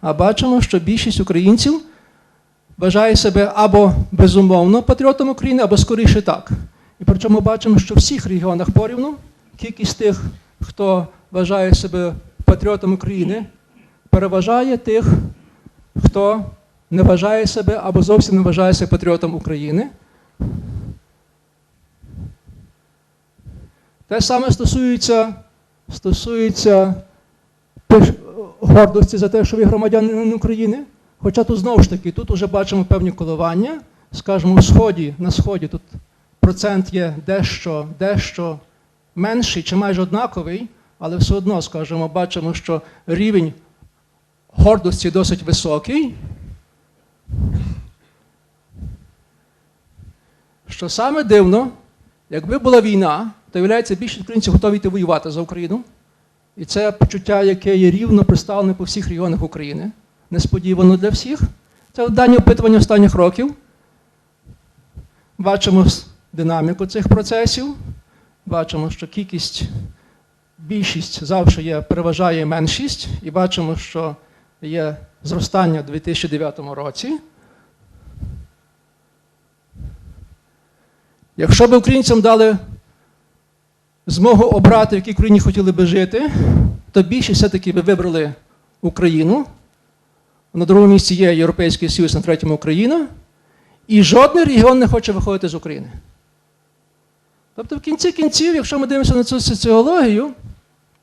А бачимо, що більшість українців вважає себе або безумовно патріотом України, або скоріше так. І причому бачимо, що в всіх регіонах порівну кількість тих, хто вважає себе патріотом України, переважає тих, хто не вважає себе або зовсім не вважає себе патріотом України. Те саме стосується, стосується гордості за те, що ви громадянин України. Хоча тут знову ж таки, тут вже бачимо певні коливання. Скажімо, у сході, на сході тут процент є дещо, дещо менший чи майже однаковий, але все одно, скажімо, бачимо, що рівень гордості досить високий. Що саме дивно, якби була війна, то виявляється, більшість українців готові йти воювати за Україну. І це почуття, яке є рівно представлене по всіх регіонах України, несподівано для всіх. Це дані опитування останніх років. Бачимо динаміку цих процесів. Бачимо, що кількість, більшість завжди є, переважає меншість, і бачимо, що є зростання у 2009 році. Якщо б українцям дали змогу обрати, в якій країні хотіли би жити, то більшість все-таки би вибрали Україну. На другому місці є Європейський Союз, на третьому Україна. І жодний регіон не хоче виходити з України. Тобто, в кінці кінців, якщо ми дивимося на цю соціологію,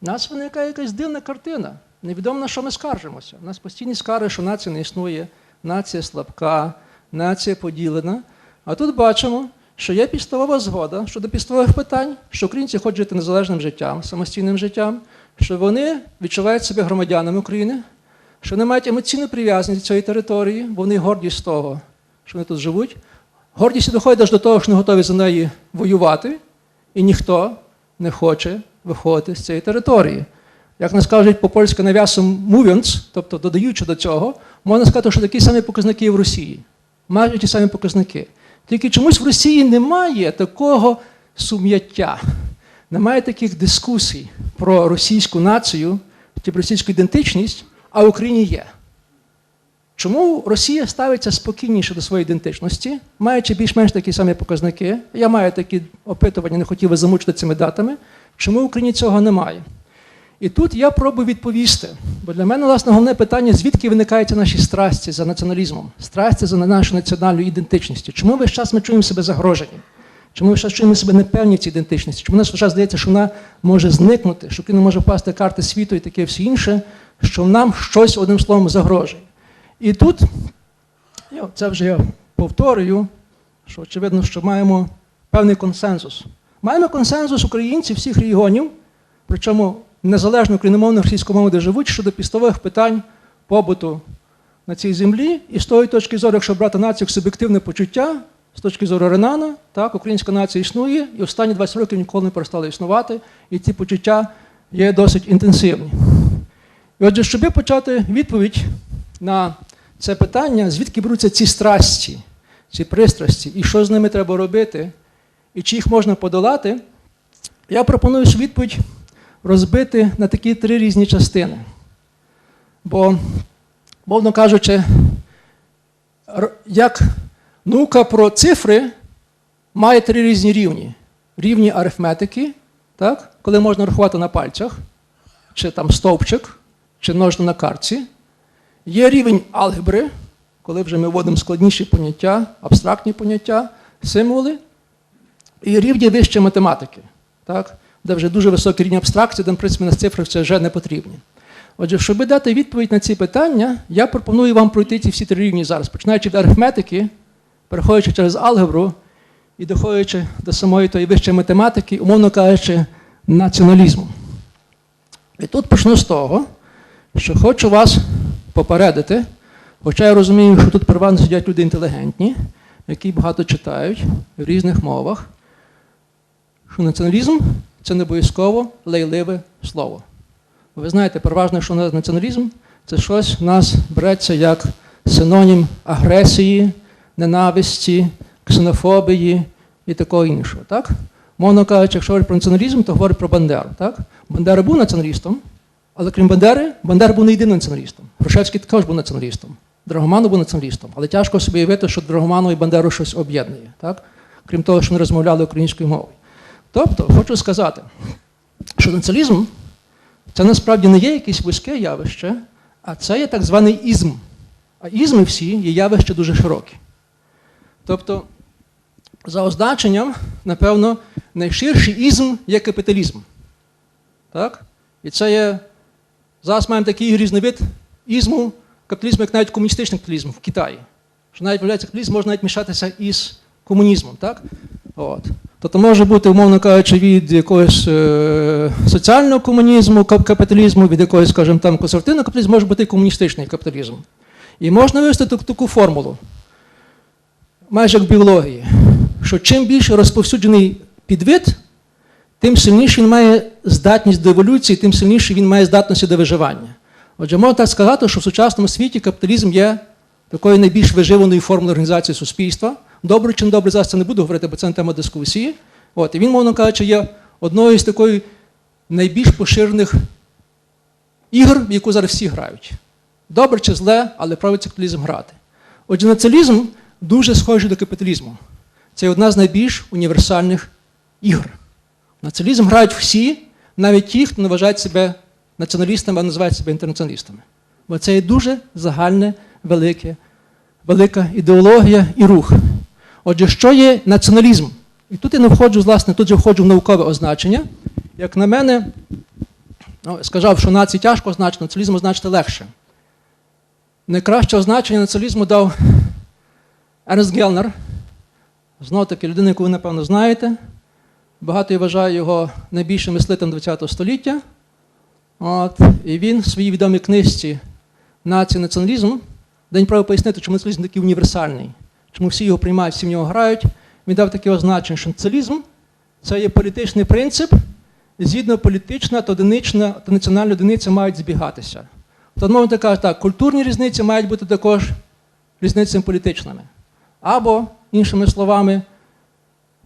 у нас виникає якась дивна картина. Невідомо на що ми скаржимося. У нас постійні скарги, що нація не існує, нація слабка, нація поділена. А тут бачимо, що є підставова згода щодо підставових питань, що українці хочуть жити незалежним життям, самостійним життям, що вони відчувають себе громадянами України, що вони мають емоційну прив'язаність до цієї території, бо вони горді з того, що вони тут живуть. Гордість доходить аж до того, що вони готові за неї воювати, і ніхто не хоче виходити з цієї території. Як нас кажуть по-польськи нав'ясом mówiąc, тобто додаючи до цього, можна сказати, що такі самі показники в Росії. Майже ті самі показники. Тільки чомусь в Росії немає такого сум'яття, немає таких дискусій про російську націю чи про російську ідентичність, а в Україні є. Чому Росія ставиться спокійніше до своєї ідентичності, маючи більш-менш такі самі показники? Я маю такі опитування, не хотів би замучити цими датами. Чому в Україні цього немає? І тут я пробую відповісти, бо для мене, власне, головне питання, звідки виникаються наші страсті за націоналізмом, страсті за нашу національну ідентичністю. Чому весь час ми чуємо себе загрожені? Чому час чуємо себе непевні в цій ідентичності? Чому нас час здається, що вона може зникнути, що Україна може впасти карти світу і таке все інше, що нам щось одним словом загрожує. І тут, це вже я повторюю, що очевидно, що маємо певний консенсус. Маємо консенсус українців всіх регіонів, причому незалежно україномовних російськомовних, де живуть, щодо підставових питань побуту на цій землі. І з тої точки зору, якщо брати націю як суб'єктивне почуття, з точки зору Ренана, так, українська нація існує, і останні 20 років ніколи не перестала існувати, і ці почуття є досить інтенсивні. І отже, щоб почати відповідь на це питання, звідки беруться ці страсті, ці пристрасті, і що з ними треба робити, і чи їх можна подолати, я пропоную відповідь розбити на такі три різні частини. Бо, мовно кажучи, як наука про цифри має три різні рівні: рівні арифметики, так? коли можна рахувати на пальцях, чи там стовпчик, чи множно на картці. Є рівень алгебри, коли вже ми вводимо складніші поняття, абстрактні поняття, символи, і рівні вище математики, так? Де вже дуже високий рівень абстракції, де, в принципі, на цифри це вже не потрібні. Отже, щоб дати відповідь на ці питання, я пропоную вам пройти ці всі три рівні зараз, починаючи від арифметики, переходячи через алгебру і доходячи до самої тої вищої математики, умовно кажучи, націоналізму. І тут почну з того, що хочу вас попередити, хоча я розумію, що тут переважно сидять люди інтелігентні, які багато читають в різних мовах, що націоналізм це не обов'язково лейливе слово. Ви знаєте, переважно, що націоналізм це щось в нас береться як синонім агресії, ненависті, ксенофобії і такого іншого. Так? Мовно кажучи, якщо говорить про націоналізм, то говорить про Бандеру. Так? Бандера був націоналістом, Але крім Бандери, Бандера був не єдиним націоналістом. Грушевський також був націоналістом. Драгоманов був націоналістом. Але тяжко собі уявити, що Драгоманов і Бандеру щось об'єднує. Крім того, що вони розмовляли українською мовою. Тобто, хочу сказати, що націоналізм це насправді не є якесь вузьке явище, а це є так званий ізм. А ізми всі є явища дуже широкі. Тобто, за означенням, напевно, найширший ізм є капіталізм. Так? І це є. Зараз маємо такий різновид ізму, капіталізму, як навіть комуністичний капіталізм в Китаї. Що навіть виявляється, капіталізм може навіть мішатися із комунізмом. Так? От. Тобто може бути, умовно кажучи, від якогось е, соціального комунізму, капіталізму, від якогось, скажімо, там, консервативного капіталізму, може бути і комуністичний капіталізм. І можна вивести таку, таку формулу, майже як в біології, що чим більше розповсюджений підвид, тим сильніше він має здатність до еволюції, тим сильніше він має здатності до виживання. Отже, можна так сказати, що в сучасному світі капіталізм є такою найбільш виживаною формою організації суспільства. Добре чи не добре, зараз це не буду говорити, бо це не тема дискусії. От, і він, мовно кажучи, є одною з такої найбільш поширених ігор, в яку зараз всі грають. Добре чи зле, але правиться капіталізм грати. Отже, націоналізм дуже схожий до капіталізму. Це одна з найбільш універсальних ігор. Націоналізм грають всі, навіть ті, хто не вважають себе націоналістами, а називають себе інтернаціоналістами. Бо це є дуже загальне, велике, велика ідеологія і рух. Отже, що є націоналізм? І тут я не входжу, власне, тут же входжу в наукове означення. Як на мене, ну, сказав, що нації тяжко означити, націоналізм означити легше. Найкраще означення націоналізму дав Ернст Гелнер, знову таки людина, яку ви, напевно, знаєте. Багато я вважаю його найбільшим мислителем ХХ століття. От, і він в своїй відомій книжці Нація націоналізм, де він пробує пояснити, чому націоналізм такий універсальний, чому всі його приймають, всі в нього грають. Він дав таке означення, що націоналізм це є політичний принцип, згідно політична та одинична та національна одиниця мають збігатися. То мовно каже, так, культурні різниці мають бути також різницями політичними. Або, іншими словами,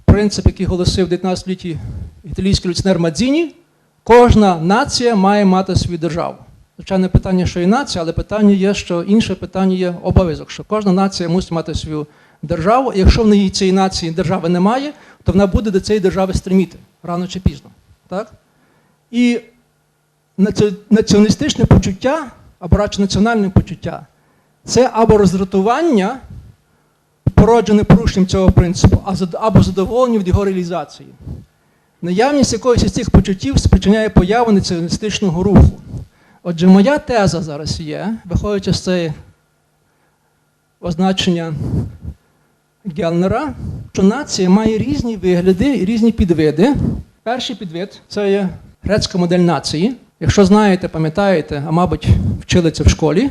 принцип, який голосив в 19 столітті італійський революціонер Мадзіні, кожна нація має мати свою державу. Звичайне питання, що і нація, але питання є, що інше питання є обов'язок, що кожна нація мусить мати свою державу, і якщо в неї цієї нації держави немає, то вона буде до цієї держави стриміти рано чи пізно. Так? І націоналістичне почуття, або радше національне почуття, це або роздратування, породжене порушенням цього принципу, або задоволення від його реалізації. Наявність якогось із цих почуттів спричиняє появу націоналістичного руху. Отже, моя теза зараз є, виходячи з цієї означення Гелнера, що нація має різні вигляди і різні підвиди. Перший підвид це є грецька модель нації. Якщо знаєте, пам'ятаєте, а мабуть, вчили це в школі,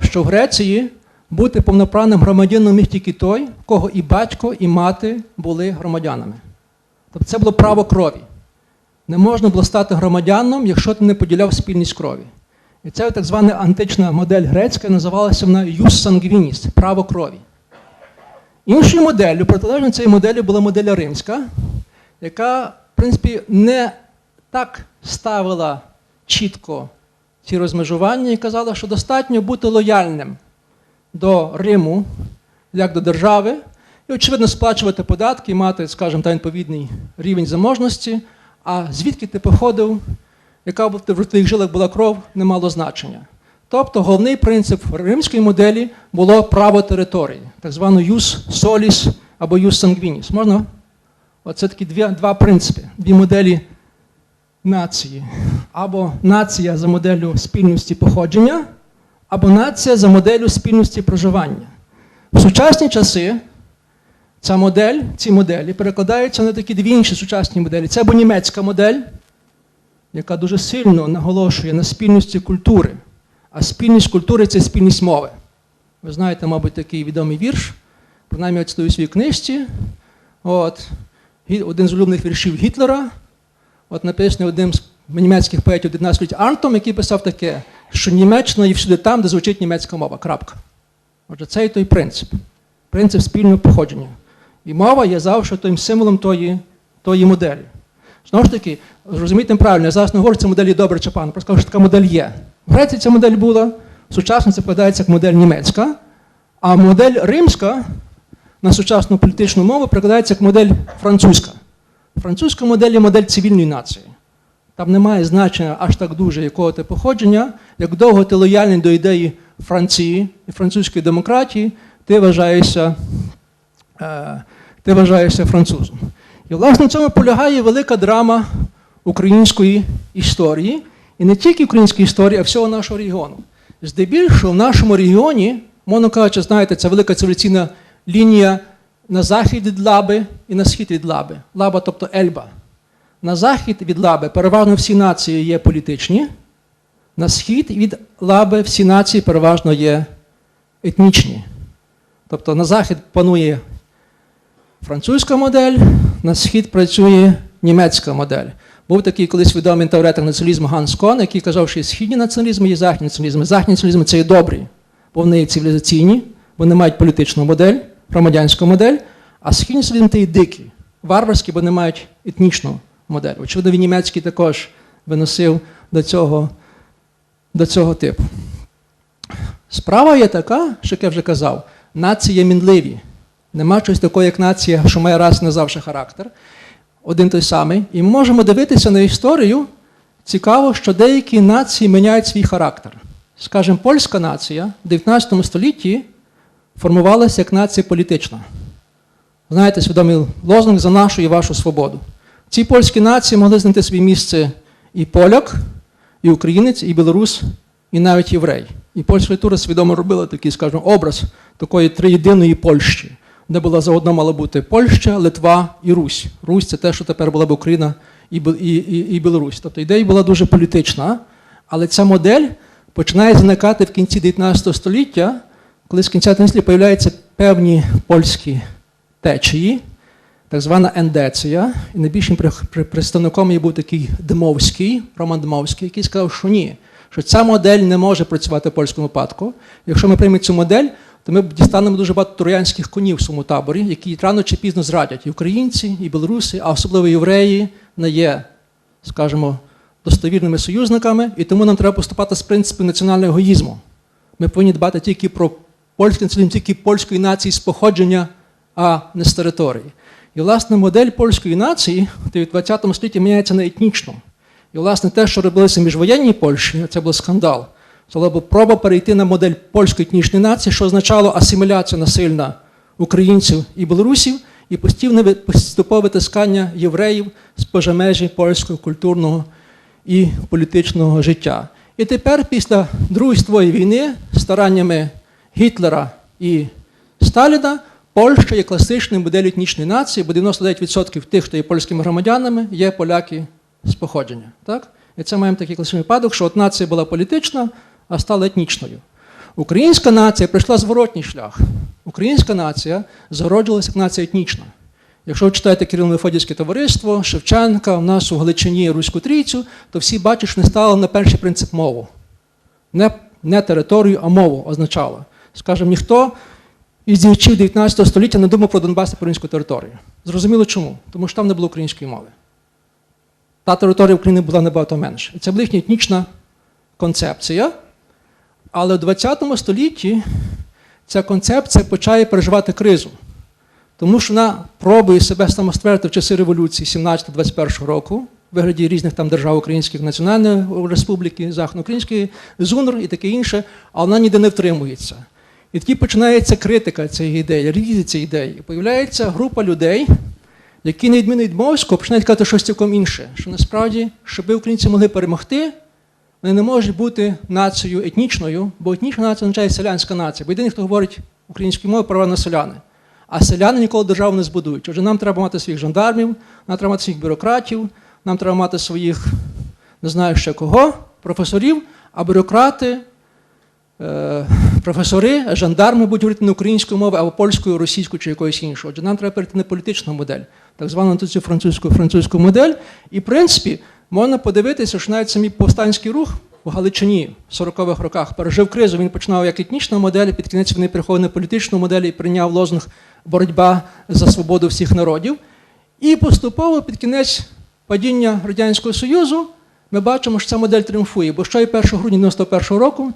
що в Греції бути повноправним громадянином міг тільки той, кого і батько, і мати були громадянами. Тобто це було право крові. Не можна було стати громадянином, якщо ти не поділяв спільність крові. І це так звана антична модель грецька, називалася вона «jus sanguinis» – право крові. Іншою моделлю, протилежно цієї моделі була модель римська, яка, в принципі, не так ставила чітко ці розмежування і казала, що достатньо бути лояльним до Риму як до держави, і, очевидно, сплачувати податки, мати, скажімо, та відповідний рівень заможності, а звідки ти походив, яка в твоїх жилах була кров, не мало значення. Тобто головний принцип римської моделі було право території, так звано юс соліс або юс сангвініс. Можна? Оце такі дві, два принципи, дві моделі нації. Або нація за моделлю спільності походження, або нація за моделлю спільності проживання. В сучасні часи ця модель, ці моделі перекладаються на такі дві інші сучасні моделі. Це або німецька модель, яка дуже сильно наголошує на спільності культури. А спільність культури це спільність мови. Ви знаєте, мабуть, такий відомий вірш, принаймні я цитую своїй книжці. От, один з улюблених віршів Гітлера, от написаний одним з німецьких поетів 19 століття Артом, який писав таке, що Німеччина є всюди там, де звучить німецька мова. Крапка. Отже, це і той принцип. Принцип спільного походження. І мова є завжди тим символом тої, тої моделі. Знову ж таки, зрозумійте правильно, я зараз не говорю, це модель є добра чи погана, просто кажу, що така модель є. В Греції ця модель була, сучасно це подається як модель німецька, а модель римська на сучасну політичну мову перекладається як модель французька. Французька модель є модель цивільної нації. Там немає значення аж так дуже, якого ти походження, як довго ти лояльний до ідеї Франції і французької демократії, ти вважаєшся, е, ти вважаєшся французом. І, власне, в цьому полягає велика драма української історії, і не тільки української історії, а всього нашого регіону. Здебільшого в нашому регіоні, мовно кажучи, знаєте, це велика цивілізаційна лінія на захід від Лаби і на схід від Лаби. Лаба, тобто Ельба. На захід від Лаби переважно всі нації є політичні, на схід від Лаби всі нації переважно є етнічні. Тобто на захід панує французька модель, на схід працює німецька модель. Був такий колись відомий теоретик націоналізму Ганс Кон, який казав, що є східні націоналізми, є західні націоналізми. Західні націоналізми це є добрі, бо вони є цивілізаційні, вони мають політичну модель, громадянську модель, а східні націоналізми це є дикі, варварські, бо не мають етнічну модель. Очевидно, він німецький також виносив до цього, до цього типу. Справа є така, що як я вже казав, нації мінливі. Нема чогось такого, як нація, що має раз не завжди характер, один той самий. І ми можемо дивитися на історію. Цікаво, що деякі нації міняють свій характер. Скажімо, польська нація в 19 столітті формувалася як нація політична. Знаєте, свідомий лозунг за нашу і вашу свободу. Ці польські нації могли знайти собі місце і поляк, і українець, і білорус, і навіть єврей. І польська культура свідомо робила такий, скажімо, образ такої триєдиної Польщі, де була заодно мала бути Польща, Литва і Русь. Русь це те, що тепер була б Україна і, і, і, і Білорусь. Тобто ідея була дуже політична, але ця модель починає зникати в кінці 19 століття, коли з кінця 19 століття появляються певні польські течії, так звана ендеція. І найбільшим представником її був такий Дмовський, Роман Дмовський, який сказав, що ні, що ця модель не може працювати в польському випадку. Якщо ми приймемо цю модель, то ми дістанемо дуже багато троянських конів в своєму таборі, які рано чи пізно зрадять і українці, і білоруси, а особливо євреї не є, скажімо, достовірними союзниками, і тому нам треба поступати з принципу національного егоїзму. Ми повинні дбати тільки про польський націоналізм, тільки польської нації з походження, а не з території. І, власне, модель польської нації в 20 столітті міняється на етнічну. І, власне, те, що робилося міжвоєнній Польщі, це був скандал. Була проба перейти на модель польської етнічної нації, що означало асиміляцію насильна українців і білорусів, і постійне поступове витискання євреїв з поза межі польського культурного і політичного життя. І тепер, після Другої світової війни, стараннями Гітлера і Сталіна, Польща є класичною моделлю етнічної нації, бо 99% тих, хто є польськими громадянами, є поляки з походження. Так? І це маємо такий класичний випадок, що от нація була політична, а стала етнічною. Українська нація пройшла зворотній шлях. Українська нація зароджувалася як нація етнічна. Якщо ви читаєте Кирило Мефодівське товариство, Шевченка, у нас у Галичині Руську трійцю, то всі бачать, що не стало на перший принцип мову. Не, не територію, а мову означало. Скажімо, ніхто із діячів 19 століття не думав про Донбас і українську територію. Зрозуміло чому? Тому що там не було української мови. Та територія України була набагато менше. І це була їхня етнічна концепція. Але в 20 столітті ця концепція почає переживати кризу. Тому що вона пробує себе самоствердити в часи революції 17-21 року, в вигляді різних там держав українських національної республіки, західноукраїнської, ЗУНР і таке інше, а вона ніде не втримується. І тоді починається критика цієї ідеї, різні цієї ідеї. Появляється група людей, які, на відміну від Мовського, починають казати щось цілком інше. Що насправді, щоб українці могли перемогти, вони не можуть бути нацією етнічною, бо етнічна нація означає селянська нація. Бо єдиний, хто говорить українською мовою, права на селяни. А селяни ніколи державу не збудують. Отже, нам треба мати своїх жандармів, нам треба мати своїх бюрократів, нам треба мати своїх, не знаю ще кого, професорів, а бюрократи, е, професори, жандарми будуть говорити не українською мовою, або польською, російською чи якоюсь іншою. Отже, нам треба перейти на політичну модель, так звану французьку, французьку модель. І, в принципі, можна подивитися, що навіть самий повстанський рух в Галичині в 40-х роках пережив кризу. Він починав як етнічна модель, під кінець вони переходили на політичну модель і прийняв лозунг боротьба за свободу всіх народів. І поступово під кінець падіння Радянського Союзу ми бачимо, що ця модель тріумфує, бо що й 1 грудня 91 року